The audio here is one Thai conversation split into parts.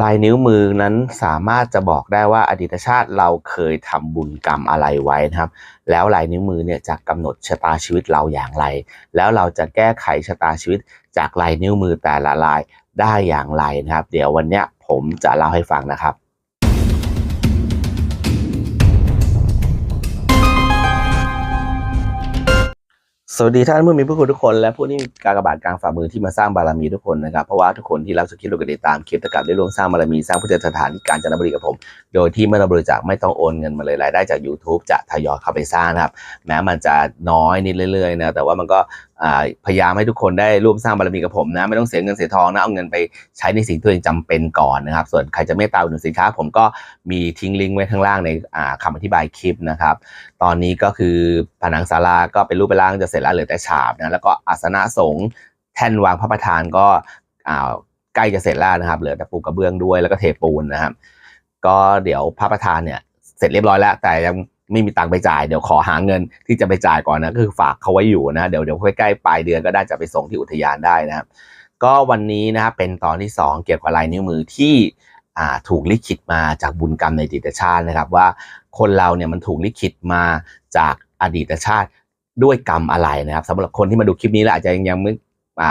ลายนิ้วมือนั้นสามารถจะบอกได้ว่าอดีตชาติเราเคยทำบุญกรรมอะไรไว้นะครับ แล้วลายนิ้วมือเนี่ยจะกำหนดชะตาชีวิตเราอย่างไร แล้วเราจะแก้ไขชะตาชีวิตจากลายนิ้วมือแต่ละลายได้อย่างไรนะครับ เดี๋ยววันเนี้ยผมจะเล่าให้ฟังนะครับ สวัสดีท่านผู้มีผู้คุณทุกคนและผู้ที่มีการกระบาดกลางฝ่ามือที่มาสร้างบารมีทุกคนนะครับเพราะว่าทุกคนที่รับสกิลโลกติดตามคลิปตะกับได้ร่วมสร้างบารมีสร้างพุทธสถานที่การจันทบุรีกับผม โดยที่ไม่ต้องบริจาคไม่ต้องโอนเงินมาเลยรายได้จาก YouTube จะทยอยเข้าไปสร้างนะครับแม้มันจะน้อยนิดเรื่อยๆนะแต่ว่ามันก็พยายามให้ทุกคนได้ร่วมสร้างบารมีกับผมนะ ไม่ต้องเสียเงินเสียทองนะ เอาเงินไปใช้ในสิ่งที่ตัวเองจำเป็นก่อนนะครับ ส่วนใครจะเมตตาอุดหนุนสินค้า ผมก็มีทิ้งลิงก์ไว้ข้างล่างในอ่าคำอธิบายคลิปนะครับ ตอนนี้ก็คือผนังศาลาก็เป็นรูปเป็นร่างจะเสร็จแล้วเหลือแต่ฉาบนะ แล้วก็อาสนะสงฆ์แท่นวางพระประธานก็ใกล้จะเสร็จแล้วนะครับ เหลือแต่ปูกระเบื้องด้วยแล้วก็เทปูนนะครับ ก็เดี๋ยวพระประธานเนี่ยเสร็จเรียบร้อยแล้ว แต่ยัง ไม่มีตังค์ไปจ่ายเดี๋ยวขอหาเงินที่จะไปจ่ายก่อนนะก็คือฝากเขาไว้อยู่นะเดี๋ยวเดี๋ยวใกล้ๆปลายเดือนก็ได้จะไปส่งที่อุทยานได้นะครับก็วันนี้นะครับเป็นตอนที่ 2 เกี่ยวกับลายนิ้วมือที่ถูกลิขิตมาจากบุญกรรมในอดีตชาตินะครับ ว่าคนเราเนี่ยมันถูกลิขิตมาจากอดีตชาติด้วยกรรมอะไรนะครับสำหรับคนที่มาดูคลิปนี้แล้วอาจจะยังยังไม่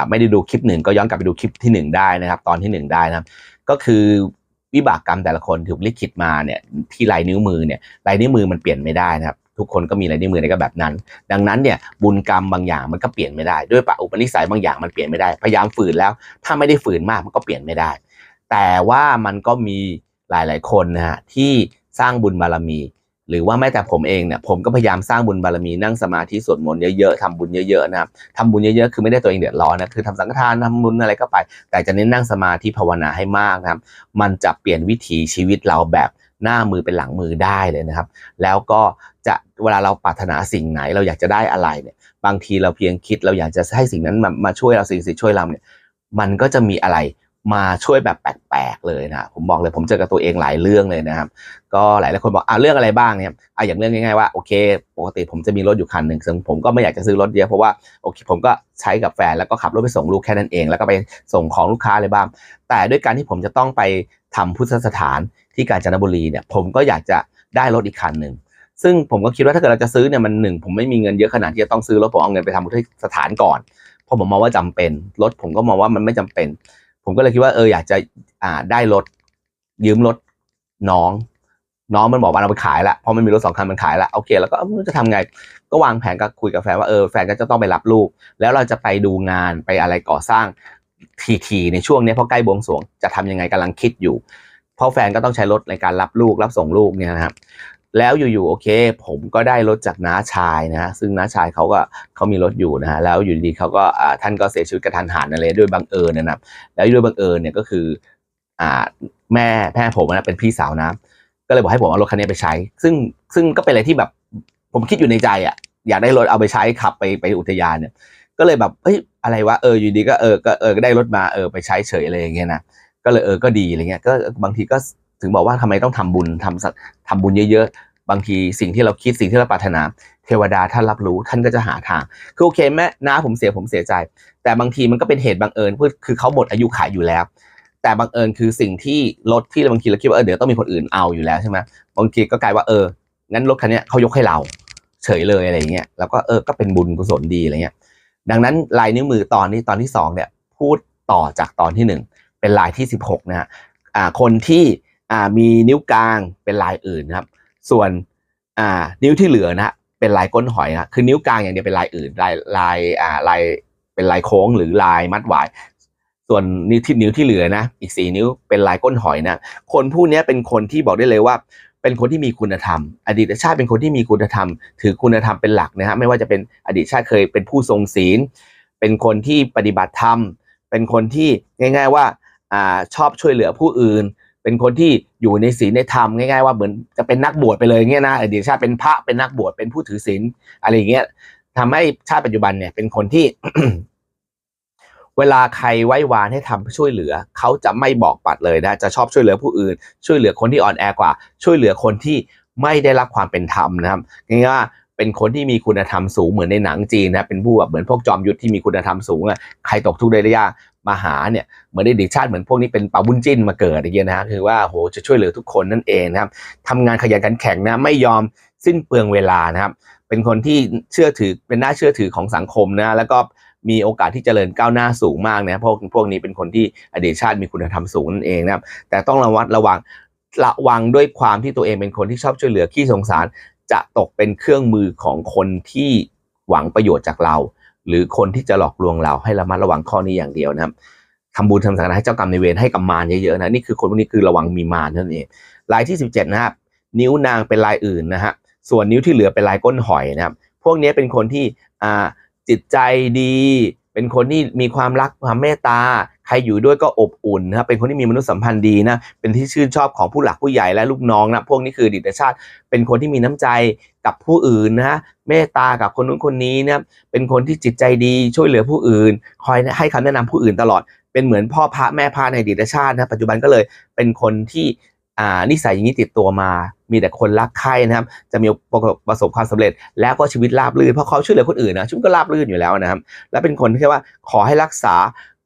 ไม่ได้ดูคลิปหนึ่งก็ย้อนกลับไปดูคลิปที่หนึ่งได้นะครับ ตอนที่หนึ่งได้นะครับ ก็คือ วิบากกรรมแต่ละคนถูกลิขิตมาเนี่ยที่ลายนิ้วมือเนี่ยลายนิ้วมือมันเปลี่ยนไม่ได้นะครับทุกคนก็มีลายนิ้วมือในก็แบบนั้น ดังนั้นเนี่ยบุญกรรมบางอย่างมันก็เปลี่ยนไม่ได้ ด้วยปะอุปนิสัยบางอย่างมันเปลี่ยนไม่ได้พยายามฝืนแล้ว ถ้าไม่ได้ฝืนมากมันก็เปลี่ยนไม่ได้ แต่ว่ามันก็มีหลาย ๆ คนนะฮะที่สร้างบุญบารมี หรือว่าแม้แต่ผมเองเนี่ยผมก็พยายามสร้างบุญบารมีนั่งสมาธิสวดมนต์เยอะๆทำบุญเยอะๆนะครับทำบุญเยอะๆคือไม่ได้ตัวเองเดือดร้อนนะคือทำสังฆทานทำบุญอะไรก็ไป แต่จะเน้นนั่งสมาธิภาวนาให้มากนะครับมันจะเปลี่ยนวิถีชีวิตเราแบบหน้ามือเป็นหลังมือได้เลยนะครับ แล้วก็จะเวลาเราปรารถนาสิ่งไหนเราอยากจะได้อะไรเนี่ยบางทีเราเพียงคิดเราอยากจะให้สิ่งนั้นมามาช่วยเราสิ่งสิ่งช่วยเราเนี่ยมันก็จะมีอะไร มาช่วยแบบแปลกๆเลยนะผมบอกเลยผมเจอกับตัวเองหลายเรื่องเลยนะครับ ก็หลายหลายคนบอกอ่าเรื่องอะไรบ้างเนี่ยอ่าอย่างเรื่องง่ายๆว่าโอเค ปกติผมจะมีรถอยู่คันหนึ่งซึ่งผมก็ไม่อยากจะซื้อรถเยอะเพราะว่าโอเคผมก็ใช้กับแฟนแล้วก็ขับรถไปส่งลูกแค่นั้นเอง แล้วก็ไปส่งของลูกค้าอะไรบ้าง แต่ด้วยการที่ผมจะต้องไปทำพุทธสถานที่กาญจนบุรีเนี่ยผมก็อยากจะได้รถอีกคันหนึ่งซึ่งผมก็คิดว่าถ้าเกิดเราจะซื้อเนี่ยมันหนึ่งผมไม่มีเงินเยอะขนาดที่จะต้องซื้อรถผมเอาเงินไปทำพุทธสถานก่อนเพราะผมมองว่าจำเป็นรถผมก็มองว่ามันไม่จำเป็น ผมก็เลยคิดว่าเอออยากจะอ่าได้รถยืมรถน้อง น้องมันบอกว่าเราไปขายละพราะมันมีรถสองคันมันขายละโอเค แล้วก็จะทำไงก็วางแผนกับคุยกับแฟนว่าเออแฟนก็จะต้องไปรับลูก แล้วเราจะไปดูงานไปอะไรก่อสร้างทีทีๆในช่วงนี้เพราะใกล้บวงสรวงจะทำยังไงกำลังคิดอยู่ เพราะแฟนก็ต้องใช้รถในการรับลูกรับส่งลูกเนี่ยนะครับ แล้วอยู่ๆโอเค ผมก็ได้รถจากน้าชายนะฮะซึ่งน้าชายเขาก็เขามีรถอยู่นะฮะแล้วอยู่ดีเขาก็ท่านก็เสียชีวิตกระทันหันอะไรด้วยบังเอิญนะครับแล้วด้วยบังเอิญเนี่ยก็คืออ่าแม่แม่ผมนะเป็นพี่สาวนะ ก็เลยบอกให้ผมเอารถคันนี้ไปใช้ ซึ่งซึ่งก็เป็นอะไรที่แบบผมคิดอยู่ในใจอะอยากได้รถเอาไปใช้ขับไปไปอุทยานเนี่ย ก็เลยแบบเฮ้ยอะไรวะเอออยู่ดีก็เออก็เออก็ได้รถมาเออไปใช้เฉยอะไรอย่างเงี้ยนะก็เลยเออก็ดีอะไรเงี้ยก็บางทีก็ ถึงบอกว่าทำไมต้องทำบุญทำสักทำบุญเยอะๆ บางทีสิ่งที่เราคิดสิ่งที่เราปรารถนา เทวดาท่านรับรู้ท่านก็จะหาทาง คือโอเคแม่น้าผมเสียผมเสียใจ แต่บางทีมันก็เป็นเหตุบังเอิญคือคือเขาหมดอายุขายอยู่แล้ว แต่บังเอิญคือสิ่งที่รถที่บางทีเราคิดว่าเออเดี๋ยวต้องมีคนอื่นเอาอยู่แล้วใช่ไหมบางทีก็กลายว่าเอองั้นรถคันนี้เขายกให้เรา เฉยเลยอะไรเงี้ยแล้วก็เออก็เป็นบุญกุศลดีอะไรเงี้ยดังนั้นลายนิ้วมือตอนนี้ตอนที่สองเนี่ยพูดต่อจากตอนที่หนึ่งเป็นลายที่สิบหกนะฮะอ่าคนที่ อ่ามีนิ้วกลางเป็นลายอื่นนะครับ ส่วนอ่านิ้วที่เหลือนะฮะเป็นลายก้นหอยนะคือนิ้วกลางอย่างเดียวเป็นลายอื่นลายลายอ่าลายเป็นลายโค้งหรือลายมัดหวาย ส่วนนิ้วที่นิ้วที่เหลือนะอีกสี่นิ้วเป็นลายก้นหอยนะคนผู้นี้เป็นคนที่บอกได้เลยว่าเป็นคนที่มีคุณธรรม อดีตชาติเป็นคนที่มีคุณธรรม ถือคุณธรรมเป็นหลักนะฮะไม่ว่าจะเป็นอดีตชาติเคยเป็นผู้ทรงศีล เป็นคนที่ปฏิบัติธรรม เป็นคนที่ง่าย ๆว่าอ่าชอบช่วยเหลือผู้อื่น เป็นคนที่อยู่ในศีลในธรรมง่ายๆว่าเหมือนจะเป็นนักบวชไปเลยเงี้ยนะอดีตชาติเป็นพระเป็นนักบวชเป็นผู้ถือศีลอะไรอย่างเงี้ยทำให้ชาติปัจจุบันเนี่ยเป็นคนที่ เวลาใครไว้วานให้ทำช่วยเหลือ เขาจะไม่บอกปัดเลยนะจะชอบช่วยเหลือผู้อื่น ช่วยเหลือคนที่อ่อนแอกว่า ช่วยเหลือคนที่ไม่ได้รับความเป็นธรรมนะครับง่ายว่าเป็นคนที่มีคุณธรรมสูงเหมือนในหนังจีนนะเป็นผู้แบบเหมือนพวกจอมยุทธที่มีคุณธรรมสูงอะใครตกทุกข์ได้ยาก มาหาเนี่ยเหมือนในเด็กชาติเหมือนพวกนี้เป็นปาบุญจิ้นมาเกิดอย่างเงี้ยนะฮะคือว่าโหจะช่วยเหลือทุกคนนั่นเองนะครับทำงานขยันขันแข็งนะไม่ยอมสิ้นเปลืองเวลานะครับเป็นคนที่เชื่อถือเป็นน่าเชื่อถือของสังคมนะแล้วก็มีโอกาสที่จเจริญก้าวหน้าสูงมากนะพวกพวกนี้เป็นคนที่อดีตชาติมีคุณธรรมสูงนั่นเองนะครับแต่ต้องระวัดระวังระวังด้วยความที่ตัวเองเป็นคนที่ชอบช่วยเหลือขี้สงสาร จะตกเป็นเครื่องมือของคนที่หวังประโยชน์จากเรา หรือคนที่จะหลอกลวงเราให้ระมัดระวังข้อนี้อย่างเดียวนะครับทำบุญทำสังฆทานให้เจ้ากรรมในเวรให้กับมารเยอะๆนะนี่คือคนพวกนี้คือระวังมีมารนั่นเองลายที่ 17 นะครับ นิ้วนางเป็นลายอื่นนะฮะส่วนนิ้วที่เหลือเป็นลายก้นหอยนะครับ พวกนี้เป็นคนที่อ่าจิตใจดี เป็นคนที่มีความรักความเมตตาใครอยู่ด้วยก็อบอุ่นนะครับเป็นคนที่มีมนุษยสัมพันธ์ดีนะเป็นที่ชื่นชอบของผู้หลักผู้ใหญ่และลูกน้องนะพวกนี้คือดีตชาติ เป็นคนที่มีน้ำใจกับผู้อื่นนะเมตตากับคนนู้นคนนี้นะเป็นคนที่จิตใจดีช่วยเหลือผู้อื่น คอยให้คำแนะนำผู้อื่นตลอด เป็นเหมือนพ่อพระแม่พระในดีตชาตินะปัจจุบันก็เลยเป็นคนที่ อ่านิสัยอย่างนี้ติดตัวมา มีแต่คนรักใคร่นะครับ จะมีประสบความสำเร็จ แล้วก็ชีวิตราบรื่นเพราะเขาช่วยเหลือคนอื่นนะชีวิตก็ราบรื่นอยู่แล้วนะครับ และเป็นคนที่ว่าขอให้รักษา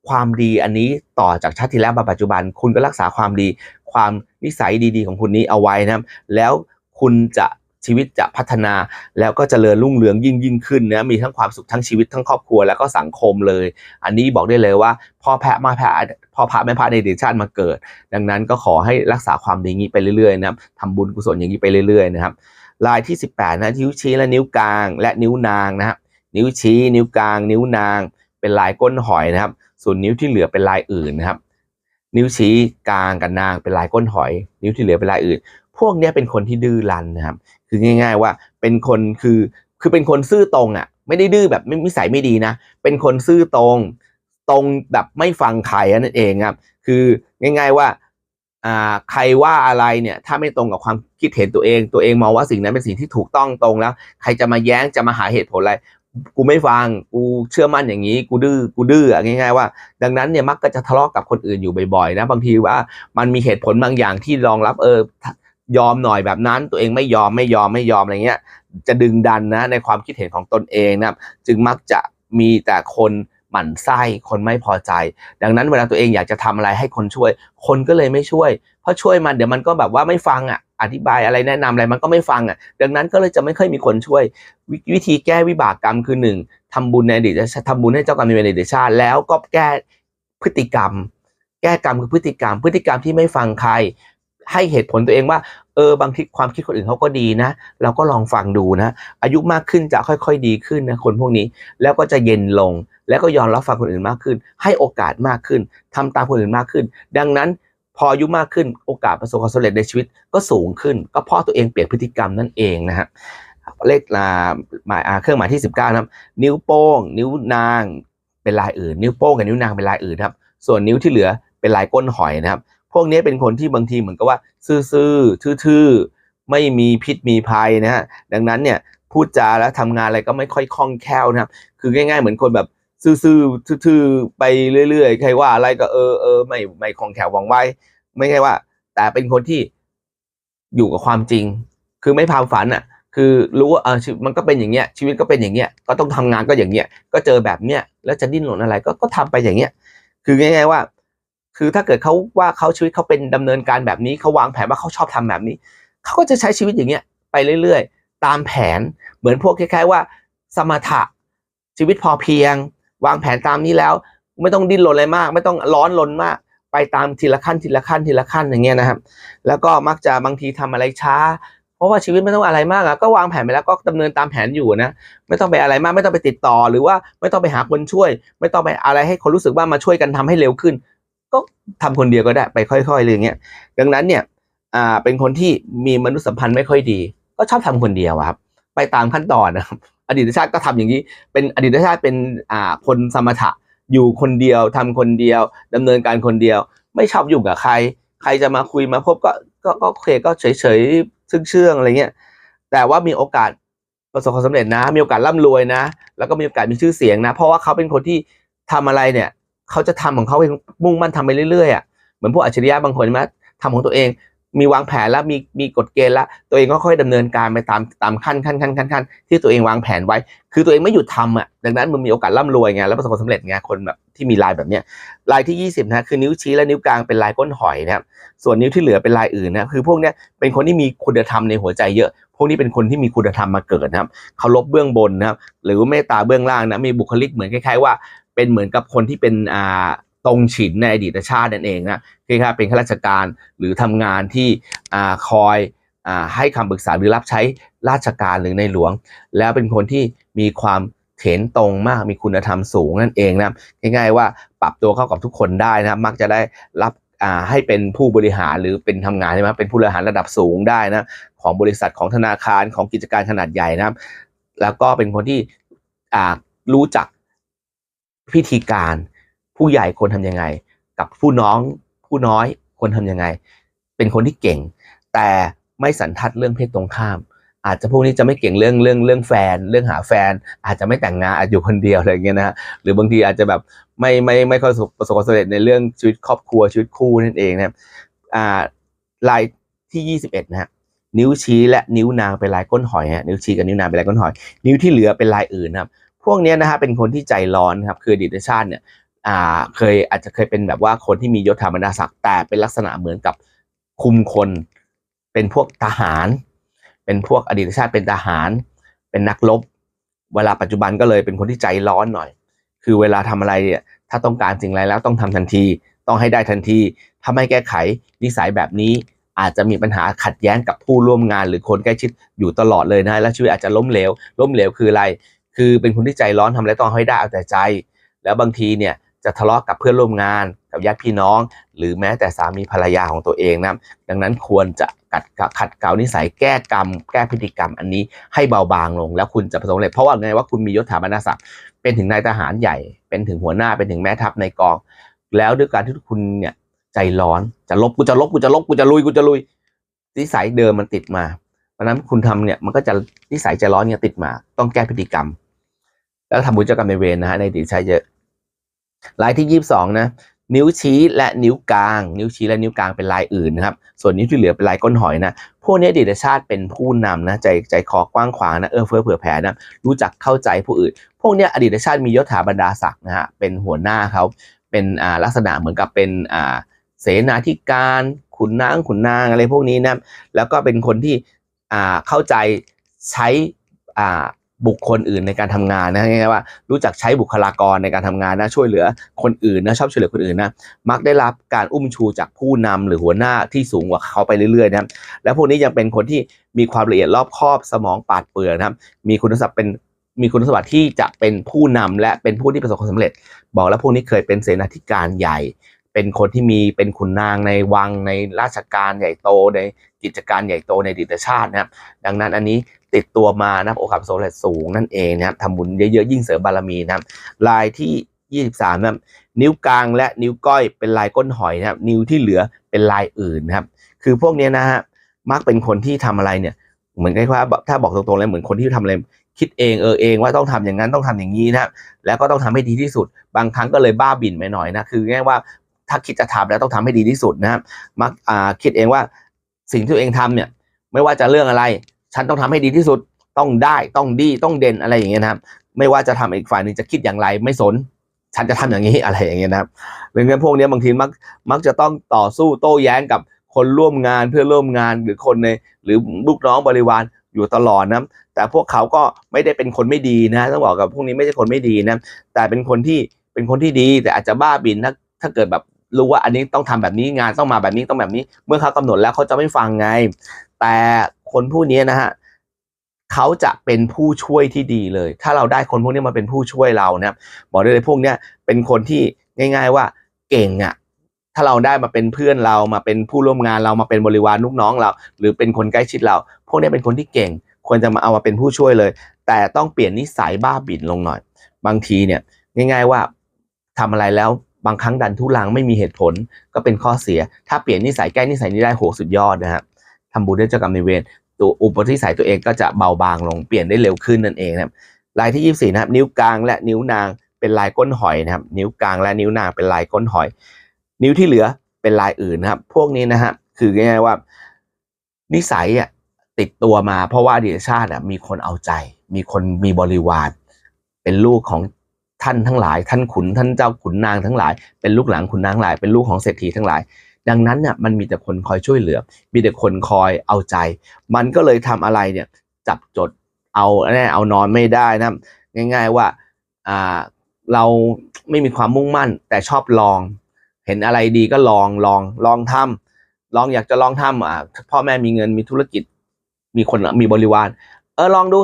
ความดีอันนี้ต่อจากชาติที่แล้วมาปัจจุบัน คุณก็รักษาความดี ความนิสัยดีๆ ของคุณนี้เอาไว้นะครับ แล้วคุณจะ ชีวิตจะพัฒนาแล้วก็เจริญรุ่งเรืองยิ่งยิ่งขึ้นนะมีทั้งความสุขทั้งชีวิตทั้งครอบครัวแล้วก็สังคมเลย อันนี้บอกได้เลยว่าพ่อแพะมาแพะพ่อพระแม่พระในเดชชาติมาเกิด ดังนั้นก็ขอให้รักษาความดีนี้ไปเรื่อยๆนะครับทำบุญกุศลอย่างนี้ไปเรื่อยๆนะครับลายที่ 18นะนิ้วชี้และนิ้วกลาง และนิ้วนางนะครับนิ้วชี้นิ้วกลาง นิ้วนาง เป็นลายก้นหอยนะครับ ส่วนนิ้วที่เหลือเป็นลายอื่นนะครับ นิ้วชี้กลางกับนางเป็นลายก้นหอย นิ้วที่เหลือเป็นลายอื่น พวกนี้เป็นคนที่ดื้อรั้นนะครับ คือง่าย ๆ ว่าเป็นคนคือคือเป็นคนซื่อตรงอะ ไม่ได้ดื้อแบบไม่นิสัยไม่ดีนะ เป็นคนซื่อตรง ตรงแบบไม่ฟังใครนั่นเองครับคือง่าย ๆว่าอ่าใครว่าอะไรเนี่ยถ้าไม่ตรงกับความคิดเห็นตัวเอง ตัวเองมองว่าสิ่งนั้นเป็นสิ่งที่ถูกต้องตรงแล้ว ใครจะมาแย้งจะมาหาเหตุผลอะไรกูไม่ฟังกูเชื่อมั่นอย่างนี้กูดื้อกูดื้อง่ายๆว่า ดังนั้นเนี่ยมักก็จะทะเลาะกับคนอื่นอยู่บ่อยๆนะบางทีว่ามันมีเหตุผลบางอย่างที่รองรับเออ ยอมหน่อยแบบนั้นตัวเองไม่ยอมไม่ยอมไม่ยอมอะไรเงี้ยจะดึงดันนะในความคิดเห็นของตนเองนะจึงมักจะมีแต่คนหมั่นไส้คนไม่พอใจ ดังนั้นเวลาตัวเองอยากจะทำอะไรให้คนช่วย คนก็เลยไม่ช่วย เพราะช่วยมันเดี๋ยวมันก็แบบว่าไม่ฟังอะอธิบายอะไรแนะนำอะไรมันก็ไม่ฟังอะดังนั้นก็เลยจะไม่ค่อยมีคนช่วยวิวิธีแก้วิบากกรรมคือหนึ่งทำบุญในอดีตทำบุญให้เจ้ากรรมนายเวรในอดีตชาติแล้วก็แก้พฤติกรรม แก้กรรมคือพฤติกรรม พฤติกรรมที่ไม่ฟังใคร ให้เหตุผลตัวเองว่า เออบางทีความคิดคนอื่นเขาก็ดีนะ เราก็ลองฟังดูนะ อายุมากขึ้นจะค่อยๆดีขึ้นนะคนพวกนี้ แล้วก็จะเย็นลง แล้วก็ยอมรับฟังคนอื่นมากขึ้น ให้โอกาสมากขึ้นทำตามคนอื่นมากขึ้น ดังนั้นพออายุมากขึ้นโอกาสประสบความสำเร็จในชีวิตก็สูงขึ้น ก็เพราะตัวเองเปลี่ยนพฤติกรรมนั่นเองนะฮะเลขอาหมายเครื่องหมายที่ 19นะครับนิ้วโป้ง นิ้วนางเป็นลายอื่น นิ้วโป้งกับนิ้วนางเป็นลายอื่นครับ ส่วนนิ้วที่เหลือเป็นลายก้นหอยนะครับ พวกนี้เป็นคนที่บางทีเหมือนกับว่า ซื่อๆทื่อๆไม่มีพิษมีภัยนะฮะดังนั้นเนี่ยพูดจาแล้วทำงานอะไรก็ไม่ค่อยคล่องแคล่วนะครับ คือง่าย ๆ เหมือนคนแบบซื่อๆทื่อๆไปเรื่อยๆใครว่าอะไรก็เออเออไม่ไม่คล่องแคล่วว่องไวไม่ใช่ว่า แต่เป็นคนที่อยู่กับความจริง คือไม่พามฝันอะ คือรู้ว่าเออชีวิตมันก็เป็นอย่างเงี้ย ชีวิตก็เป็นอย่างเงี้ย ก็ต้องทำงานก็อย่างเงี้ย ก็เจอแบบเนี้ย แล้วจะดิ้นรนอะไรก็ก็ทำไปอย่างเงี้ย คือง่าย ๆว่า คือถ้าเกิดเขาว่าเขาชีวิตเขาเป็นดำเนินการแบบนี้เขาวางแผนว่าเขาชอบทำแบบนี้เขาก็จะใช้ชีวิตอย่างเงี้ยไปเรื่อยๆ ตามแผนเหมือนพวกคล้ายๆว่า สมถะชีวิตพอเพียง วางแผนตามนี้แล้ว ไม่ต้องดิ้นรนอะไรมาก ไม่ต้องร้อนรนมาก ไปตามทีละขั้นทีละขั้นทีละขั้นอย่างเงี้ยนะครับ แล้วก็มักจะบางทีทำอะไรช้า เพราะว่าชีวิตไม่ต้องอะไรมากอะก็วางแผนไปแล้วก็ดำเนินตามแผนอยู่นะไม่ต้องไปอะไรมาก ไม่ต้องไปติดต่อ หรือว่าไม่ต้องไปหาคนช่วย ไม่ต้องไปอะไรให้คนรู้สึกว่ามาช่วยกันทำให้เร็วขึ้น ก็ทำคนเดียวก็ได้ไปค่อยๆเลยอย่างเงี้ยดังนั้นเนี่ยอ่าเป็นคนที่มีมนุษยสัมพันธ์ไม่ค่อยดี ก็ชอบทำคนเดียวครับไปตามขั้นตอนนะครับอดีตชาติก็ทำอย่างนี้ เป็นอดีตชาติเป็นอ่าคนสมถะอยู่คนเดียวทำคนเดียวดำเนินการคนเดียว ไม่ชอบยุ่งกับใคร ใครจะมาคุยมาพบก็ก็ก็โอเคก็เฉยเฉยๆซึ่งเชื่องๆอะไรเงี้ยแต่ว่ามีโอกาสประสบความสำเร็จนะ มีโอกาสร่ำรวยนะ แล้วก็มีโอกาสมีชื่อเสียงนะ เพราะว่าเขาเป็นคนที่ทำอะไรเนี่ย เขาจะทำของเขาเองมุ่งมั่นทำไปเรื่อยๆอะเหมือนพวกอัจฉริยะบางคนใช่ไหมทำของตัวเอง มีวางแผนแล้วมีมีกฎเกณฑ์แล้วตัวเองก็ค่อยดำเนินการไปตามตามขั้นขั้นขั้นขั้นขั้นที่ตัวเองวางแผนไว้ คือตัวเองไม่หยุดทำอะดังนั้นมึงมีโอกาสร่ำรวยไงแล้วประสบความสำเร็จไงคนแบบที่มีลายแบบเนี้ยลายที่ 20นะคือนิ้วชี้และนิ้วกลางเป็นลายก้นหอยนะครับส่วนนิ้วที่เหลือเป็นลายอื่นนะคือพวกเนี้ยเป็นคนที่มีคุณธรรมในหัวใจเยอะ พวกนี้เป็นคนที่มีคุณธรรมมาเกิดนะครับเคารพเบื้องบนนะครับหรือเมตตาเบื้องล่างนะมีบุคลิกเหมือนคล้ายๆว่าเป็นเหมือนกับคนที่เป็นอ่า ตรงฉินในอดีตชาตินั่นเองนะคล้าเป็นข้าราชการหรือทำงานที่อคอยอให้คำปรึกษาหรือรับใช้ราชการหรือในหลวง แล้วเป็นคนที่มีความเถนตรงมากมีคุณธรรมสูงนั่นเองนะง่ายๆว่าปรับตัวเข้ากับทุกคนได้นะมักจะได้รับให้เป็นผู้บริหารหรือเป็นทำงานใช่ไหมเป็นผู้บริหารระดับสูงได้นะของบริษัทของธนาคารของกิจการขนาดใหญ่นะแล้วก็เป็นคนที่รู้จักพิธีการ ผู้ใหญ่ควรทำยังไง กับผู้น้องผู้น้อยควรทำยังไง เป็นคนที่เก่ง แต่ไม่สันทัดเรื่องเพศตรงข้าม อาจจะพวกนี้จะไม่เก่งเรื่องเรื่องเรื่องแฟน เรื่องหาแฟน อาจจะไม่แต่งงานอาจอยู่คนเดียวอะไรเงี้ยนะฮะหรือบางทีอาจจะแบบไม่ไม่ไม่ค่อยประสบความสำเร็จในเรื่องชีวิตครอบครัวชีวิตคู่นั่นเองนะอ่าลายที่ 21 นะฮะนิ้วชี้และนิ้วนางเป็นลายก้นหอยฮะนิ้วชี้กับนิ้วนางเป็นลายก้นหอย นิ้วที่เหลือเป็นลายอื่นนะครับพวกนี้นะฮะเป็นคนที่ใจร้อนครับคืออดีตชาติเนี่ย อ่าเคยอาจจะเคยเป็นแบบว่าคนที่มียศถาบรรดาศักดิ์แต่เป็นลักษณะเหมือนกับคุมคน เป็นพวกทหาร เป็นพวกอดีตชาติเป็นทหาร เป็นนักรบเวลาปัจจุบันก็เลยเป็นคนที่ใจร้อนหน่อย คือเวลาทำอะไรเนี่ยถ้าต้องการสิ่งอะไรแล้วต้องทำทันที ต้องให้ได้ทันที ถ้าไม่แก้ไขนิสัยแบบนี้อาจจะมีปัญหาขัดแย้งกับผู้ร่วมงานหรือคนใกล้ชิดอยู่ตลอดเลยนะและชีวิตอาจจะล้มเหลวล้มเหลวคืออะไร คือเป็นคนที่ใจร้อนทำอะไรต้องให้ได้เอาแต่ใจ แล้วบางทีเนี่ย จะทะเลาะกับเพื่อนร่วมงาน กับญาติพี่น้อง หรือแม้แต่สามีภรรยาของตัวเองนะดังนั้นควรจะกัดขัดเกลานิสัยแก้กรรม แก้พฤติกรรมอันนี้ให้เบาบางลง แล้วคุณจะประสบความเร็จเพราะว่าไงว่าคุณมียศถาบรรดาศักดิ์เป็นถึงนายทหารใหญ่ เป็นถึงหัวหน้าเป็นถึงแม่ทัพในกอง แล้วด้วยการที่คุณเนี่ยใจร้อนจะลบกูจะลบกูจะลบกูจะลุยกูจะลุยนิสัยเดิมมันติดมาเพราะนั้นคุณทำเนี่ยมันก็จะนิสัยใจร้อนเนี่ยติดมา ต้องแก้พฤติกรรม แล้วทำบุญเจ้ากรรมในเวรนะฮะในอดีตใช้เยอะ ลายที่ยี่สิบสองนะ นิ้วชี้และนิ้วกลาง นิ้วชี้และนิ้วกลางเป็นลายอื่นนะครับ ส่วนนิ้วที่เหลือเป็นลายก้นหอยนะ พวกนี้อดีตชาติเป็นผู้นำนะ ใจใจคอกว้างขวางนะ เอื้อเฟื้อเผื่อแผ่นะ รู้จักเข้าใจผู้อื่น พวกนี้อดีตชาติมียศถาบรรดาศักดิ์นะฮะ เป็นหัวหน้าเขา เป็นอ่าลักษณะเหมือนกับเป็นอ่าเสนาธิการขุนนางขุนนางอะไรพวกนี้นะ แล้วก็เป็นคนที่อ่าเข้าใจใช้อ่า บุคคลอื่นในการทำงานนะง่ายๆว่ารู้จักใช้บุคลากรในการทำงานนะช่วยเหลือคนอื่นนะชอบช่วยเหลือคนอื่นนะมักได้รับการอุ้มชูจากผู้นำหรือหัวหน้าที่สูงกว่าเขาไปเรื่อยๆนะแล้วพวกนี้ยังเป็นคนที่มีความละเอียดรอบคอบสมองปาดเปรื่องนะมีคุณสมบัติเป็นมีคุณสมบัติที่จะเป็นผู้นำและเป็นผู้ที่ประสบความสำเร็จ บอกแล้วพวกนี้เคยเป็นเสนาธิการใหญ่ เป็นคนที่มีเป็นขุนนางในวังในราชการใหญ่โตใน กิจการใหญ่โตในดีตชาตินะครับดังนั้นอันนี้ติดตัวมานะโอกาสประสบความสำเร็จสูงนั่นเองนะครับทำบุญเยอะๆยิ่งเสริมบารมีนะครับลายที่ 23นะครับนิ้วกลางและนิ้วก้อยเป็นลายก้นหอยนะครับนิ้วที่เหลือเป็นลายอื่นนะครับคือพวกนี้นะฮะมักเป็นคนที่ทำอะไรเนี่ยเหมือนกับว่าถ้าบอกตรงๆเลยเหมือนคนที่ทำอะไรคิดเองเออเองว่าต้องทำอย่างนั้นต้องทำอย่างนี้นะครับแล้วก็ต้องทำให้ดีที่สุด บางครั้งก็เลยบ้าบินไปหน่อยนะคือง่ายว่าถ้าคิดจะทำแล้วต้องทำให้ดีที่สุดนะครับมักอ่าคิดเองว่า สิ่งที่ตัวเองทำเนี่ย ไม่ว่าจะเรื่องอะไร ฉันต้องทำให้ดีที่สุดต้องได้ต้องดีต้องเด่นอะไรอย่างเงี้ยนะครับ ไม่ว่าจะทำอีกฝ่ายหนึ่งจะคิดอย่างไรไม่สน ฉันจะทำอย่างนี้อะไรอย่างเงี้ยนะครับดังนั้นพวกนี้บางทีมักมักจะต้องต่อสู้โต้แย้งกับคนร่วมงานเพื่อร่วมงานหรือคนในหรือลูกน้องบริวารอยู่ตลอดนะแต่พวกเขาก็ไม่ได้เป็นคนไม่ดีนะต้องบอกกับพวกนี้ไม่ใช่คนไม่ดีนะแต่เป็นคนที่เป็นคนที่ดีแต่อาจจะบ้าบินถ้าถ้าเกิดแบบ รู้ว่าอันนี้ต้องทำแบบนี้งานต้องมาแบบนี้ต้องแบบนี้ เมื่อเขากำหนดแล้วเขาจะไม่ฟังไง แต่คนผู้นี้นะฮะเขาจะเป็นผู้ช่วยที่ดีเลย ถ้าเราได้คนพวกนี้มาเป็นผู้ช่วยเรานะบอกได้เลยพวกเนี้ยเป็นคนที่ง่าย ๆ ว่าเก่งอะถ้าเราได้มาเป็นเพื่อนเรามาเป็นผู้ร่วมงานเรามาเป็นบริวารลูกน้องเรา หรือเป็นคนใกล้ชิดเรา พวกนี้เป็นคนที่เก่ง ควรจะมาเอามาเป็นผู้ช่วยเลย แต่ต้องเปลี่ยนนิสัยบ้าบิ่นลงหน่อย บางทีเนี่ย ง่าย ๆว่าทำอะไรแล้ว บางครั้งดันทุลังไม่มีเหตุผลก็เป็นข้อเสีย ถ้าเปลี่ยนนิสัยแก้นิสัยนี้ได้โหสุดยอดนะครับทำบุญด้วยเจ้ากรรมนายเวรตัวอุปนิสัยตัวเองก็จะเบาบางลงเปลี่ยนได้เร็วขึ้นนั่นเองนะครับลายที่ 24 นะครับ นิ้วกลางและนิ้วนางเป็นลายก้นหอยนะครับ นิ้วกลางและนิ้วนางเป็นลายก้นหอย นิ้วที่เหลือเป็นลายอื่นนะครับ พวกนี้นะฮะคือง่ายๆว่า นิสัยอะติดตัวมาเพราะว่าอดีตชาติอะมีคนเอาใจ มีคนมีบริวาร เป็นลูกของ ท่านทั้งหลาย ท่านขุนท่านเจ้าขุนนางทั้งหลาย เป็นลูกหลานขุนนางหลาย เป็นลูกของเศรษฐีทั้งหลาย ดังนั้นเนี่ยมันมีแต่คนคอยช่วยเหลือ มีแต่คนคอยเอาใจ มันก็เลยทำอะไรเนี่ยจับจดเอาแน่เอานอนไม่ได้นะง่าย ๆว่าอ่าเราไม่มีความมุ่งมั่น แต่ชอบลอง เห็นอะไรดีก็ลองลองลองทำลองอยากจะลองทำอ่าพ่อแม่มีเงินมีธุรกิจ มีคนมีบริวาร เออลองดู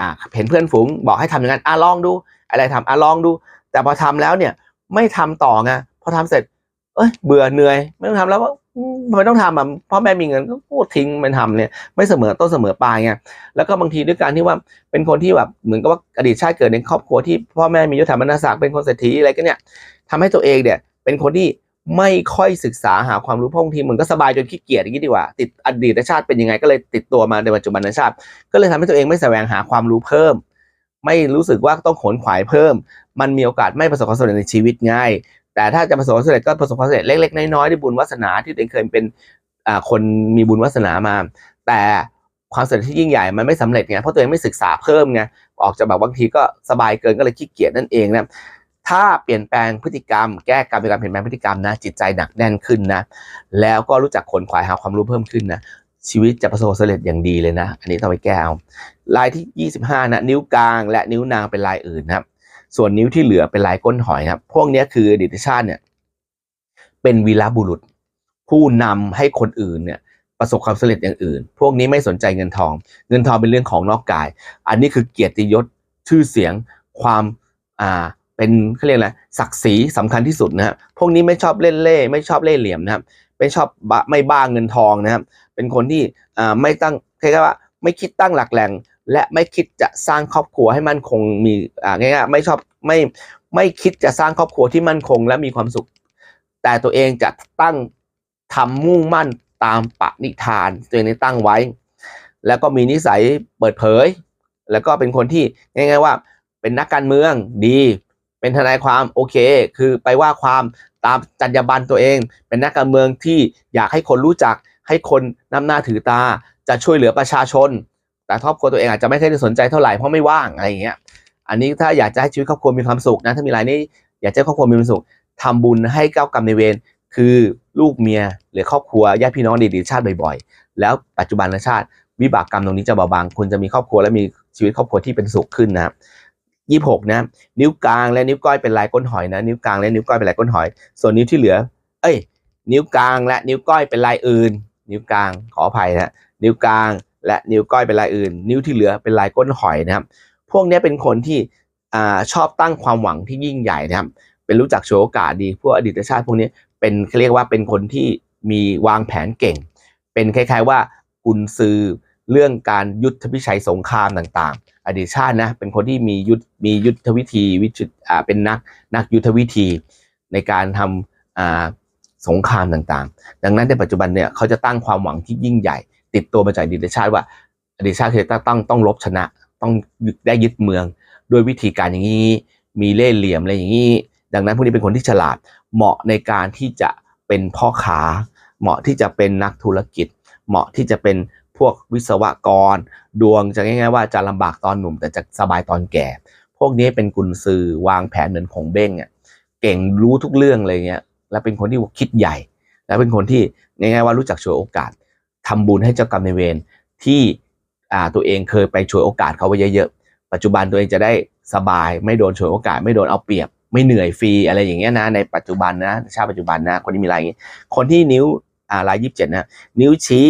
อ่าเห็นเพื่อนฝูงบอกให้ทำอย่างนั้นอะลองดู อะไรทำอะลองดู แต่พอทำแล้วเนี่ยไม่ทำต่อไงพอทำเสร็จ เอ้ยเบื่อเหนื่อย ไม่ต้องทำแล้วว่าอืมทำไมต้องทำอะพ่อแม่มีเงินก็พูดทิ้งไม่ทำเนี่ยไม่เสมอต้นเสมอปลายไงแล้วก็บางทีด้วยการที่ว่าเป็นคนที่แบบเหมือนกับว่าอดีตชาติเกิดในครอบครัวที่พ่อแม่มียศถาบรรดาศักดิ์เป็นคนเศรษฐีอะไรกันเนี่ยทำให้ตัวเองเนี่ยเป็นคนที่ไม่ค่อยศึกษาหาความรู้พราะบางทีเหมือนก็สบายจนขี้เกียจอย่างนี้ดีกว่า ติดอดีตชาติเป็นยังไงก็เลยติดตัวมาในปัจจุบันชาติ ก็เลยทำให้ตัวเองไม่แสวงหาความรู้เพิ่ม ไม่รู้สึกว่าต้องขนขวายเพิ่ม มันมีโอกาสไม่ประสบความสำเร็จในชีวิตง่าย แต่ถ้าจะประสบความสำเร็จก็ประสบความสำเร็จเล็ก ๆ น้อยๆด้วยบุญวาสนาที่ตัวเองเคยเป็นคนมีบุญวาสนามา แต่ความสำเร็จที่ยิ่งใหญ่มันไม่สำเร็จไงเพราะตัวเองไม่ศึกษาเพิ่มไงออกจากแบบบางทีก็สบายเกินก็เลยขี้เกียจนั่นเองนะถ้าเปลี่ยนแปลงพฤติกรรม แก้กรรมโดยการเปลี่ยนแปลงพฤติกรรมนะจิตใจหนักแน่นขึ้นนะแล้วก็รู้จักขนขวายหาความรู้เพิ่มขึ้นนะ ชีวิตจะประสบสำเร็จอย่างดีเลยนะ อันนี้ต้องไปแก้เอาลายที่ 25 นะ นิ้วกลางและนิ้วนางเป็นลายอื่นนะครับ ส่วนนิ้วที่เหลือเป็นลายก้นหอยครับ พวกนี้คือดีตชาติเนี่ย เป็นวีรบุรุษ ผู้นำให้คนอื่นเนี่ยประสบความสำเร็จอย่างอื่น พวกนี้ไม่สนใจเงินทอง เงินทองเป็นเรื่องของนอกกาย อันนี้คือเกียรติยศชื่อเสียง ความอ่าเป็นเขาเรียกอะไรศักดิ์ศรีสำคัญที่สุดนะครับพวกนี้ไม่ชอบเล่นเล่ ไม่ชอบเล่เหลี่ยมนะครับไม่ชอบบะไม่บ้าเงินทองนะครับ เป็นคนที่ไม่ตั้งเรียกว่าไม่คิดตั้งหลักแหล่ง และไม่คิดจะสร้างครอบครัวให้มั่นคงมีอ่าง่ายๆไม่ชอบไม่ไม่คิดจะสร้างครอบครัวที่มั่นคงและมีความสุข แต่ตัวเองจะตั้งทำมุ่งมั่นตามปณิธานตัวเองได้ตั้งไว้ แล้วก็มีนิสัยเปิดเผย แล้วก็เป็นคนที่ง่ายๆว่า เป็นนักการเมืองดี เป็นทนายความโอเค คือไปว่าความตามจรรยาบรรณตัวเอง เป็นนักการเมืองที่อยากให้คนรู้จัก ให้คนนำหน้าถือตาจะช่วยเหลือประชาชน แต่ครอบครัวตัวเองอาจจะไม่ค่อยได้สนใจเท่าไหร่เพราะไม่ว่างอะไรอย่างเงี้ยอันนี้ถ้าอยากจะให้ชีวิตครอบครัวมีความสุขนะถ้ามีรายนี้อยากจะให้ครอบครัวมีความสุขทำบุญให้เก้ากรรมในเวรคือลูกเมียหรือครอบครัวญาติพี่น้องอดีชาติบ่อยๆ แล้วปัจจุบันชาติวิบากกรรมตรงนี้จะเบาบางคุณจะมีครอบครัวและมีชีวิตครอบครัวที่เป็นสุขขึ้นนะครับยี่หกนะนิ้วกลางและนิ้วก้อยเป็นลายก้นหอยนะนิ้วกลางและนิ้วก้อยเป็นลายก้นหอย ส่วนนิ้วที่เหลือ เอ้ย นิ้วกลางและนิ้วก้อยเป็นลายอื่น นิ้วกลางขออภัยนะนิ้วกลาง และนิ้วก้อยเป็นลายอื่น นิ้วที่เหลือเป็นลายก้นหอยนะครับ พวกนี้เป็นคนที่อชอบตั้งความหวังที่ยิ่งใหญ่นะครับ เป็นรู้จักโชว์โอกาสดีพวกอดีตชาติพวกนี้เป็นเขาเรียกว่าเป็นคนที่มีวางแผนเก่ง เป็นคล้ายๆว่ากุนซือเรื่องการยุทธพิชัยสงครามต่างๆ อดีตชาตินะเป็นคนที่มียุทธมียุทธวิธีวิจิตอ่าเป็นนักนักยุทธวิธีในการทำอ่า สงครามต่างๆ ดังนั้นในปัจจุบันเนี่ยเขาจะตั้งความหวังที่ยิ่งใหญ่ ติดตัวมาจากอดีตชาติว่าอดีตชาติเคยตั้งต้องต้องลบชนะ ต้องได้ยึดเมือง ด้วยวิธีการอย่างนี้มีเล่ห์เหลี่ยมอะไรอย่างนี้ ดังนั้นพวกนี้เป็นคนที่ฉลาดเหมาะในการที่จะเป็นพ่อค้าเหมาะที่จะเป็นนักธุรกิจ เหมาะที่จะเป็นพวกวิศวกร ดวงจะง่าย ๆ ว่าจะลำบากตอนหนุ่ม แต่จะสบายตอนแก่ พวกนี้เป็นกุญซือวางแผนเหมือนของเบ้งอะเก่งรู้ทุกเรื่องเลยเงี้ย และเป็นคนที่คิดใหญ่ และเป็นคนที่ง่ายๆว่ารู้จักฉวยโอกาสทำบุญให้เจ้ากรรมนายเวรที่ตัวเองเคยไปฉวยโอกาสเขาไว้เยอะๆปัจจุบันตัวเองจะได้สบายไม่โดนฉวยโอกาส ไม่โดนเอาเปรียบ ไม่เหนื่อยฟรีอะไรอย่างเงี้ยนะในปัจจุบันนะชาติปัจจุบันนะคนที่มีลายอย่างงี้คนที่นิ้วอ่าลายยี่สิบเจ็ดนะนิ้วชี้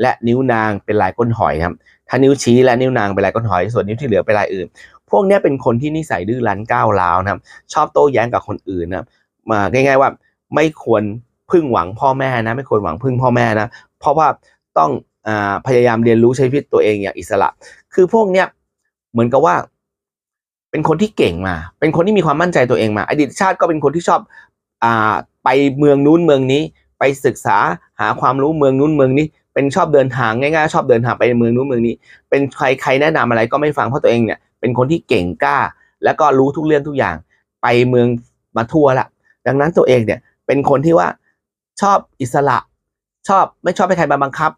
และนิ้วนางเป็นลายก้นหอยครับถ้านิ้วชี้และนิ้วนางเป็นลายก้นหอย ส่วนนิ้วที่เหลือเป็นลายอื่น พวกนี้เป็นคนที่นิสัยดื้อรั้นก้าวร้าวนะครับชอบโต้แย้งกับคนอื่นนะมาง่ายๆว่า ไม่ควรพึ่งหวังพ่อแม่นะ ไม่ควรหวังพึ่งพ่อแม่นะ เพราะว่าต้องอพยายามเรียนรู้ใช้ชีวิตตัวเองอย่างอิสระ คือพวกเนี้ยเหมือนกับว่า เป็นคนที่เก่งมา เป็นคนที่มีความมั่นใจตัวเองมา อดีตชาติก็เป็นคนที่ชอบอไปเมืองนู้นเมืองนี้ ไปศึกษาหาความรู้เมืองนู้นเมืองนี้ เป็นชอบเดินทางง่ายๆชอบเดินทางไปเมืองนู้นเมืองนี้ เป็นใครใครแนะนำอะไรก็ไม่ฟังเพราะตัวเองเนี่ยเป็นคนที่เก่งกล้า แล้วก็รู้ทุกเรื่องทุกอย่าง ไปเมืองมาทั่วละดังนั้นตัวเองเนี่ย เป็นคนที่ว่าชอบอิสระ ชอบไม่ชอบให้ใครมาบังคับ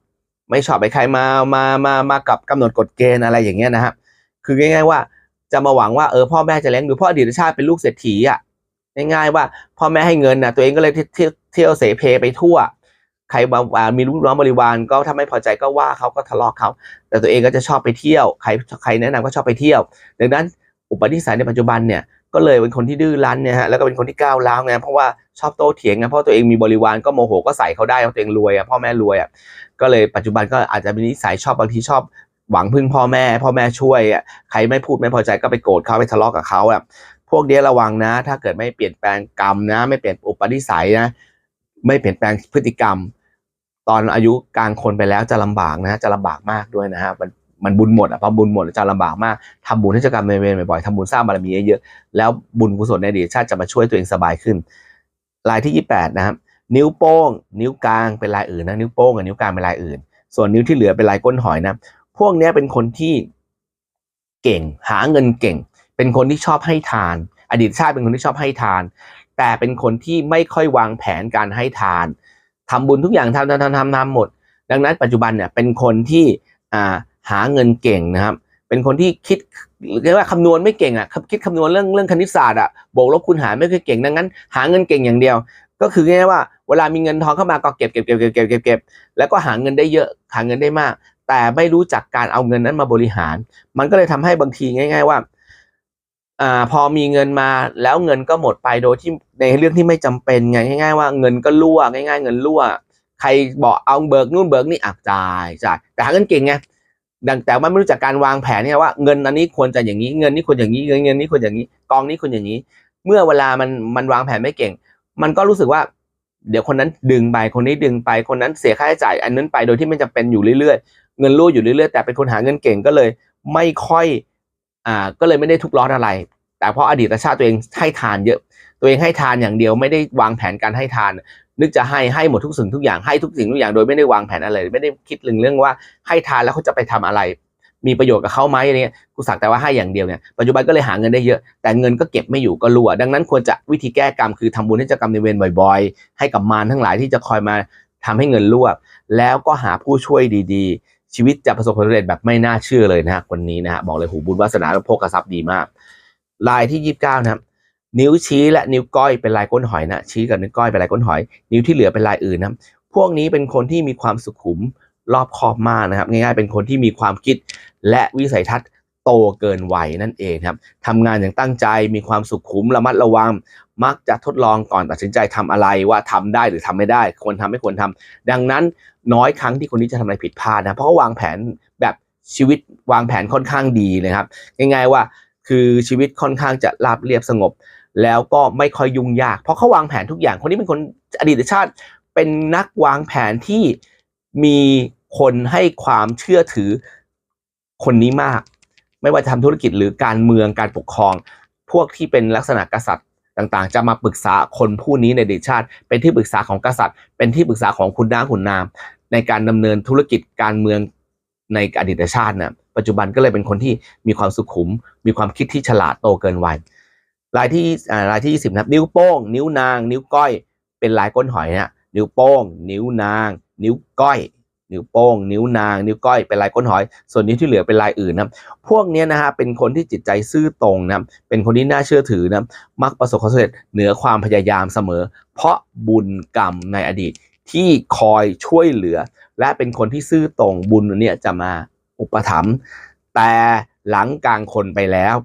ไม่ชอบให้ใครมามามามากับกำหนดกฎเกณฑ์อะไรอย่างเงี้ยนะครับคือง่าย ๆ ว่าจะมาหวังว่าเออพ่อแม่จะเลี้ยงดูพราะอดีตชาติเป็นลูกเศรษฐีอะง่ายๆว่าพ่อแม่ให้เงินนะตัวเองก็เลยเที่ยวเที่ยวเสเพไปทั่ว ใครมามีลูกน้องบริวารก็ถ้าไม่พอใจก็ว่าเขาก็ทะเลาะเขาแต่ตัวเองก็จะชอบไปเที่ยว ใครใครแนะนำก็ชอบไปเที่ยว ดังนั้นอุปนิสัยในปัจจุบันเนี่ย ก็เลยเป็นคนที่ดื้อรั้นเนี่ยฮะแล้วก็เป็นคนที่ก้าวร้าวไงเพราะว่าชอบโต้เถียงไงเพราะตัวเองมีบริวารก็โมโหก็ใส่เขาได้เพราะตัวเองรวยอะพ่อแม่รวยอะก็เลยปัจจุบันก็อาจจะมีนิสัยชอบบางทีชอบหวังพึ่งพ่อแม่ พ่อแม่ช่วยอะใครไม่พูดไม่พอใจก็ไปโกรธเขาไปทะเลาะกับเขาอะพวกเนี้ยระวังนะ ถ้าเกิดไม่เปลี่ยนแปลงกรรมนะ ไม่เปลี่ยนอุปนิสัยนะไม่เปลี่ยนแปลงพฤติกรรม ตอนอายุกลางคนไปแล้วจะลำบากนะจะลำบากมากด้วยนะฮะมัน มันบุญหมดอะพอบุญหมดจะลำบากมากทำบุญให้เจ้ากรรมนายเวรบ่อยๆทำบุญสร้างบารมีเยอะๆแล้วบุญกุศลในอดีตชาติจะมาช่วยตัวเองสบายขึ้นลายที่ 28 นะครับ นิ้วโป้ง นิ้วกลางเป็นลายอื่นนะนิ้วโป้งกับนิ้วกลางเป็นลายอื่น ส่วนนิ้วที่เหลือเป็นลายก้นหอยนะ พวกนี้เป็นคนที่เก่งหาเงินเก่ง เป็นคนที่ชอบให้ทาน อดีตชาติเป็นคนที่ชอบให้ทาน แต่เป็นคนที่ไม่ค่อยวางแผนการให้ทานทำบุญทุกอย่างทำทำทำทำทำหมด ดังนั้นปัจจุบันเนี่ยเป็นคนที่อ่า หาเงินเก่งนะครับ เป็นคนที่คิดเรียกว่าคำนวณไม่เก่งอะคิดคำนวณเรื่องเรื่องคณิตศาสตร์อะบวกลบคูณหารไม่ค่อยเก่งดังนั้น หาเงินเก่งอย่างเดียว ก็คือง่ายว่าเวลามีเงินทองเข้ามาก็เก็บเก็บเก็บเก็บเก็บเก็บเก็บแล้วก็หาเงินได้เยอะหาเงินได้มาก แต่ไม่รู้จักการเอาเงินนั้นมาบริหาร มันก็เลยทำให้บางทีง่าย ๆว่าอ่าพอมีเงินมาแล้วเงินก็หมดไปโดยที่ในเรื่องที่ไม่จำเป็นไงง่าย ๆ ว่าเงินก็รั่วง่าย ๆ เงินรั่ว ใครบอกเอาเบิกนู่นเบิกนี่อักจ่ายจ่ายแต่หาเงินเก่งไง ดังแต่ว่าไม่รู้จักการวางแผนเนี่ยว่าเงินอันนี้ควรจะอย่างนี้เงินนี้ควรอย่างนี้เงินเงินนี้ควรอย่างนี้ กองนี้ควรอย่างนี้ เมื่อเวลามันมันวางแผนไม่เก่ง มันก็รู้สึกว่า เดี๋ยวคนนั้นดึงไปคนนี้ดึงไปคนนั้นเสียค่าใช้จ่าย อันนั้นไปโดยที่ไม่จำเป็นอยู่เรื่อยๆ เงินรั่วอยู่เรื่อยๆแต่เป็นคนหาเงินเก่งก็เลย ไม่ค่อยอ่าก็เลยไม่ได้ทุกร้อนอะไร แต่เพราะอดีตชาติตัวเองให้ทานเยอะ ตัวเองให้ทานอย่างเดียวไม่ได้วางแผนการให้ทาน นึกจะให้ให้หมดทุกสิ่งทุกอย่างให้ทุกสิ่งทุกอย่างโดยไม่ได้วางแผนอะไรไม่ได้คิดเรื่องเรื่องว่าให้ทานแล้วเขาจะไปทำอะไร มีประโยชน์กับเขาไหมอะไรเงี้ยกูสักแต่ว่าให้อย่างเดียวเนี่ยปัจจุบันก็เลยหาเงินได้เยอะ แต่เงินก็เก็บไม่อยู่ก็รั่วดังนั้นควรจะวิธีแก้กรรมคือทำบุญให้เจ้ากรรมในเวรบ่อยๆ ให้กับมารทั้งหลายที่จะคอยมาทำให้เงินรั่วแล้วก็หาผู้ช่วยดีๆ ชีวิตจะประสบความสำเร็จแบบไม่น่าเชื่อเลยนะฮะคนนี้นะฮะบอกเลยหูบุญวาสนาและโภคทรัพย์ดีมากลายที่ 29 นะครับ นิ้วชี้และนิ้วก้อยเป็นลายก้นหอยนะชี้กับนิ้วก้อยเป็นลายก้นหอย นิ้วที่เหลือเป็นลายอื่นนะพวกนี้เป็นคนที่มีความสุขุมรอบคอบมากนะครับ ง่ายๆ เป็นคนที่มีความคิดและวิสัยทัศน์โตเกินวัยนั่นเองครับทำงานอย่างตั้งใจมีความสุขุมระมัดระวัง มักจะทดลองก่อนตัดสินใจทำอะไรว่าทำได้หรือทำไม่ได้ ควรทำไม่ควรทำดังนั้นน้อยครั้งที่คนนี้จะทำอะไรผิดพลาดนะเพราะวาวางแผนแบบชีวิตวางแผนค่อนข้างดีเลยครับ ง่าย ๆว่าคือชีวิตค่อนข้างจะราบเรียบสงบ แล้วก็ไม่ค่อยยุ่งยาก เพราะเขาวางแผนทุกอย่าง คนนี้เป็นคนอดีตชาติ เป็นนักวางแผนที่มีคนให้ความเชื่อถือคนนี้มาก ไม่ว่าจะทำธุรกิจหรือการเมืองการปกครอง พวกที่เป็นลักษณะกษัตริย์ต่างๆ จะมาปรึกษาคนผู้นี้ในอดีตชาติ เป็นที่ปรึกษาของกษัตริย์ เป็นที่ปรึกษาของคุณน้าขุนนาม ในการดำเนินธุรกิจการเมืองในอดีตชาตินะปัจจุบันก็เลยเป็นคนที่มีความสุขุม มีความคิดที่ฉลาดโตเกินวัย ลายที่อ่ารายที่20นะครับนิ้วโป้ง นิ้วนาง นิ้วก้อย เป็นลายก้นหอยนะนิ้วโป้ง นิ้วนาง นิ้วก้อย นิ้วโป้ง นิ้วนาง นิ้วก้อย เป็นลายก้นหอย ส่วนนิ้วที่เหลือเป็นลายอื่นนะพวกนี้นะฮะเป็นคนที่จิตใจซื่อตรงนะเป็นคนที่น่าเชื่อถือนะมักประสบความสำเร็จเหนือความพยายามเสมอ เพราะบุญกรรมในอดีตที่คอยช่วยเหลือ และเป็นคนที่ซื่อตรงบุญเนี่ยจะมาอุปถัมภ์แต่หลังกลางคนไปแล้ว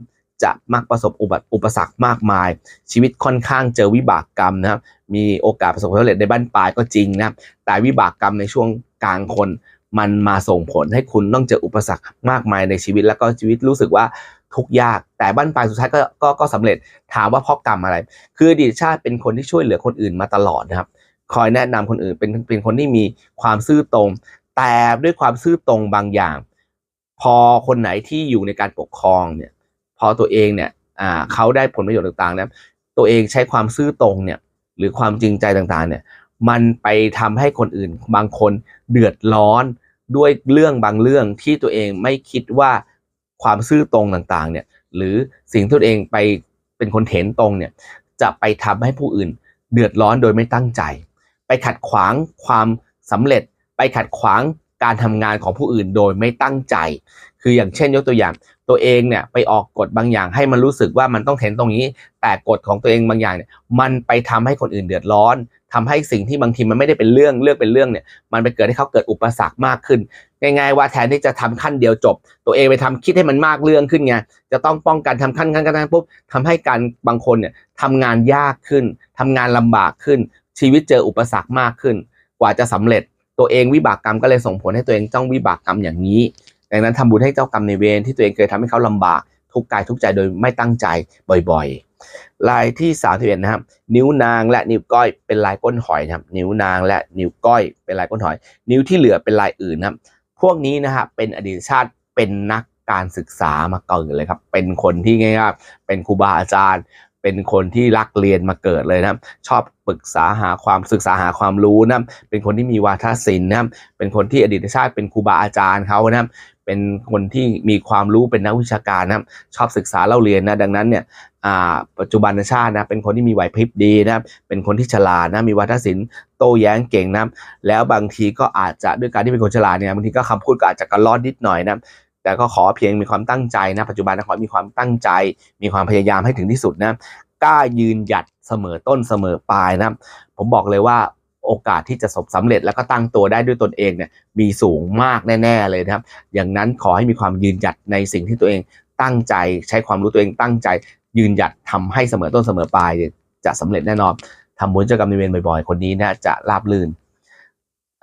จะมักประสบอุบัติอุปสรรคมากมาย ชีวิตค่อนข้างเจอวิบากกรรมนะครับมีโอกาสประสบความสำเร็จในบ้านปลายก็จริงนะแต่วิบากกรรมในช่วงกลางคนมันมาส่งผลให้คุณต้องเจออุปสรรคมากมายในชีวิตแล้วก็ชีวิตรู้สึกว่าทุกยาก แต่บ้านปลายสุดท้ายก็กก็สำเร็จถามว่าเพราะกรรมอะไร คืออดีตชาติเป็นคนที่ช่วยเหลือคนอื่นมาตลอดนะครับ คอยแนะนำคนอื่นเป็นเป็นคนที่มีความซื่อตรง แต่ด้วยความซื่อตรงบางอย่าง พอคนไหนที่อยู่ในการปกครองเนี่ย พอตัวเองเนี่ยเขาได้ผลประโยชน์ต่างๆนะตัวเองใช้ความซื่อตรงเนี่ยหรือความจริงใจต่างๆเนี่ยมันไปทำให้คนอื่นบางคนเดือดร้อนด้วยเรื่องบางเรื่องที่ตัวเองไม่คิดว่าความซื่อตรงต่างๆเนี่ยหรือสิ่งที่ตัวเองไปเป็นคนเถนตรงเนี่ยจะไปทำให้ผู้อื่นเดือดร้อนโดยไม่ตั้งใจ ไปขัดขวางความสำเร็จ ไปขัดขวาง การทำงานของผู้อื่นโดยไม่ตั้งใจ คืออย่างเช่นยกตัวอย่าง ตัวเองเนี่ยไปออกกฎบางอย่างให้มันรู้สึกว่ามันต้องเห็นตรงนี้ แต่กฎของตัวเองบางอย่างเนี่ยมันไปทำให้คนอื่นเดือดร้อนทำให้สิ่งที่บางทีมันไม่ได้เป็นเรื่องเรื่องเป็นเรื่องเนี่ยมันไปเกิดให้เขาเกิดอุปสรรคมากขึ้นง่ายๆว่าแทนที่จะทำขั้นเดียวจบ ตัวเองไปทำคิดให้มันมากเรื่องขึ้นไงจะต้องป้องกันทำขั้นขั้นขั้นขั้นปุ๊บทำให้การบางคนเนี่ยทำงานยากขึ้นทำงานลำบากขึ้น ชีวิตเจออุปสรรคมากขึ้น กว่าจะสำเร็จ ตัวเองวิบากกรรมก็เลยส่งผลให้ตัวเองต้องวิบากกรรมอย่างนี้ ดังนั้นทำบุญให้เจ้ากรรมในเวรที่ตัวเองเคยทำให้เขาลำบากทุกกายทุกใจโดยไม่ตั้งใจบ่อยๆ ลายที่สามสิบเอ็ดนะครับ นิ้วนางและนิ้วก้อยเป็นลายก้นหอยนะครับ นิ้วนางและนิ้วก้อยเป็นลายก้นหอย นิ้วที่เหลือเป็นลายอื่นนะครับ พวกนี้นะฮะเป็นอดีตชาติเป็นนักการศึกษามาเกิดเลยครับ เป็นคนที่ง่ายๆเป็นครูบาอาจารย์ เป็นคนที่รักเรียนมาเกิดเลยนะชอบปรึกษาหาความศึกษาหาความรู้นะเป็นคนที่มีวาทศิลป์นะเป็นคนที่อดีตชาติเป็นครูบาอาจารย์เขานะเป็นคนที่มีความรู้เป็นนักวิชาการนะชอบศึกษาเล่าเรียนนะดังนั้นเนี่ยปัจจุบันชาตินะเป็นคนที่มีไหวพริบดีนะเป็นคนที่ฉลาดนะมีวาทศิลป์โต้แย้งเก่งนะแล้วบางทีก็อาจจะด้วยการที่เป็นคนฉลาดเนี่ยบางทีก็คำพูดก็อาจจะกระลอดนิดหน่อยนะ แต่ก็ขอเพียงมีความตั้งใจนะปัจจุบันนะขอมีความตั้งใจ มีความพยายามให้ถึงที่สุดนะกล้ายืนหยัดเสมอต้นเสมอปลายนะผมบอกเลยว่าโอกาสที่จะสบสำเร็จแล้วก็ตั้งตัวได้ด้วยตนเองเนี่ยมีสูงมากแน่ ๆเลยนะครับ อย่างนั้นขอให้มีความยืนหยัดในสิ่งที่ตัวเองตั้งใจใช้ความรู้ตัวเองตั้งใจ ยืนหยัดทำให้เสมอต้นเสมอปลายจะสำเร็จแน่นอนทำบุญเจ้ากรรมนายเวรบ่อยๆ คนนี้นะจะราบรื่น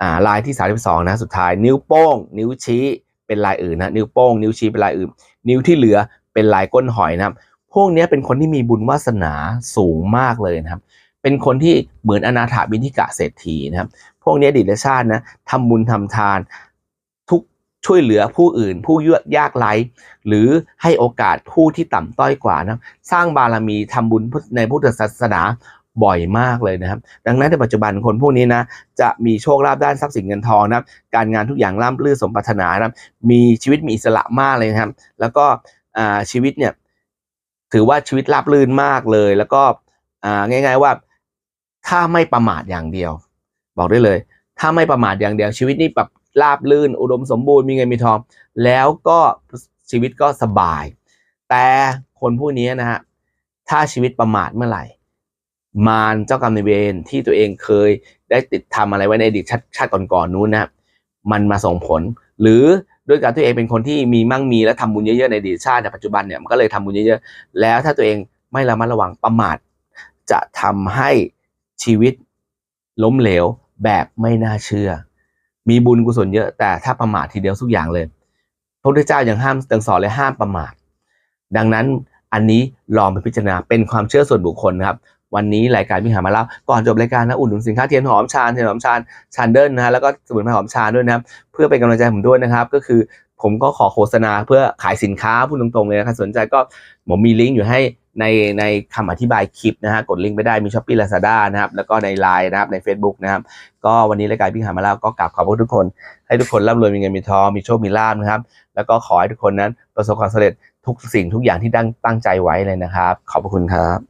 อ่าลายที่32นะสุดท้ายนิ้วโป้ง นิ้วชี้ เป็นลายอื่นนะนิ้วโป้งนิ้วชี้เป็นลายอื่น นิ้วที่เหลือเป็นลายก้นหอยนะครับ พวกนี้เป็นคนที่มีบุญวาสนาสูงมากเลยนะครับ เป็นคนที่เหมือนอนาถาบินิกะเศรษฐีนะครับ พวกนี้ยอดีตชาตินะทำบุญทำทานทุกช่วยเหลือผู้อื่น ผู้ยากไร้หรือให้โอกาสผู้ที่ต่ำต้อยกว่านะสร้างบารมีทำบุญในพุทธศาสนา บ่อยมากเลยนะครับ ดังนั้นในปัจจุบันคนพวกนี้นะจะมีโชคลาภด้านทรัพย์สินเงินทองนะครับการงานทุกอย่างร่ำรื่นสมปรารถนานะครับมีชีวิตมีอิสระมากเลยนะครับ แล้วก็อ่าชีวิตเนี่ยถือว่าชีวิตราบรื่นมากเลย แล้วก็อ่าง่าย ๆว่าถ้าไม่ประมาทอย่างเดียว บอกได้เลย ถ้าไม่ประมาทอย่างเดียวชีวิตนี่แบบราบรื่น อุดมสมบูรณ์มีเงินมีทอง แล้วก็ชีวิตก็สบาย แต่คนผู้นี้นะฮะถ้าชีวิตประมาทเมื่อไหร่ มารเจ้ากรรมนายเวรที่ตัวเองเคยได้ติดทำอะไรไว้ในอดีตชาติชาติก่อนๆนู้นนะมันมาส่งผล หรือด้วยการที่ตัวเองเป็นคนที่มีมั่งมีและทำบุญเยอะๆในอดีตชาติในปัจจุบันเนี่ยมันก็เลยทำบุญเยอะๆแล้วถ้าตัวเองไม่ระมัดระวังประมาทจะทำให้ชีวิตล้มเหลวแบบไม่น่าเชื่อ มีบุญกุศลเยอะแต่ถ้าประมาททีเดียวทุกอย่างเลย พระพุทธเจ้ายังห้ามตังสอนเลยห้ามประมาท ดังนั้นอันนี้ลองไปพิจารณาเป็นความเชื่อส่วนบุคคลนะครับ วันนี้รายการพิหามาเล่าก่อนจบรายการนะอุดหนุนสินค้าเทียนหอมชาเทียนหอมชาชานเดิลนะฮะแล้วก็สมุนไพรหอมชาด้วยนะครับเพื่อเป็นกำลังใจผมด้วยนะครับ ก็คือผมก็ขอโฆษณาเพื่อขายสินค้าพูดตรงๆเลยนะครับสนใจก็ผมมีลิงก์อยู่ให้ในในคำอธิบายคลิปนะฮะกดลิงก์ไปได้มีช้อปปี้ลาซาด้านะครับแล้วก็ในไลน์นะครับใน Facebook นะครับก็วันนี้รายการพิหามาเล่าก็กราบขอบพระคุณทุกคน ให้ทุกคนร่ำรวยมีเงินมีทองมีโชคมีลาภนะครับแล้วก็ขอให้ทุกคนนั้นประสบความสำเร็จทุกสิ่งทุกอย่างที่ตั้งตั้งใจไว้เลยนะครับ ขอบพระคุณครับ